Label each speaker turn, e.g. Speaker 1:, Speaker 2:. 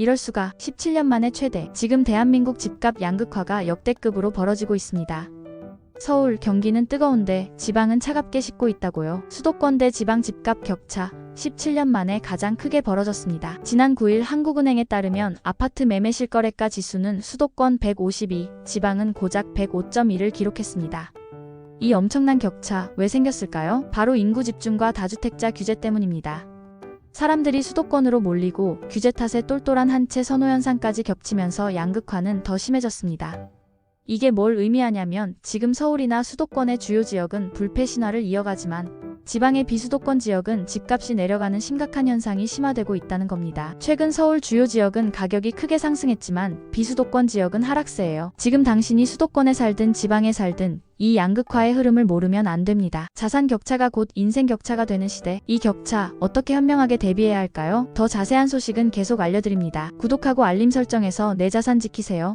Speaker 1: 이럴 수가 17년 만에 최대. 지금 대한민국 집값 양극화가 역대급으로 벌어지고 있습니다. 서울, 경기는 뜨거운데 지방은 차갑게 식고 있다고요. 수도권 대 지방 집값 격차 17년 만에 가장 크게 벌어졌습니다. 지난 9일 한국은행에 따르면 아파트 매매 실거래가 지수는 수도권 152, 지방은 고작 105.1을 기록했습니다. 이 엄청난 격차 왜 생겼을까요? 바로 인구 집중과 다주택자 규제 때문입니다. 사람들이 수도권으로 몰리고 규제 탓에 똘똘한 한채 선호 현상까지 겹치면서 양극화는 더 심해졌습니다. 이게 뭘 의미하냐면 지금 서울이나 수도권의 주요 지역은 불패 신화를 이어가지만 지방의 비수도권 지역은 집값이 내려가는 심각한 현상이 심화되고 있다는 겁니다. 최근 서울 주요 지역은 가격이 크게 상승했지만 비수도권 지역은 하락세예요. 지금 당신이 수도권에 살든 지방에 살든 이 양극화의 흐름을 모르면 안 됩니다. 자산 격차가 곧 인생 격차가 되는 시대. 이 격차 어떻게 현명하게 대비해야 할까요? 더 자세한 소식은 계속 알려드립니다. 구독하고 알림 설정해서 내 자산 지키세요.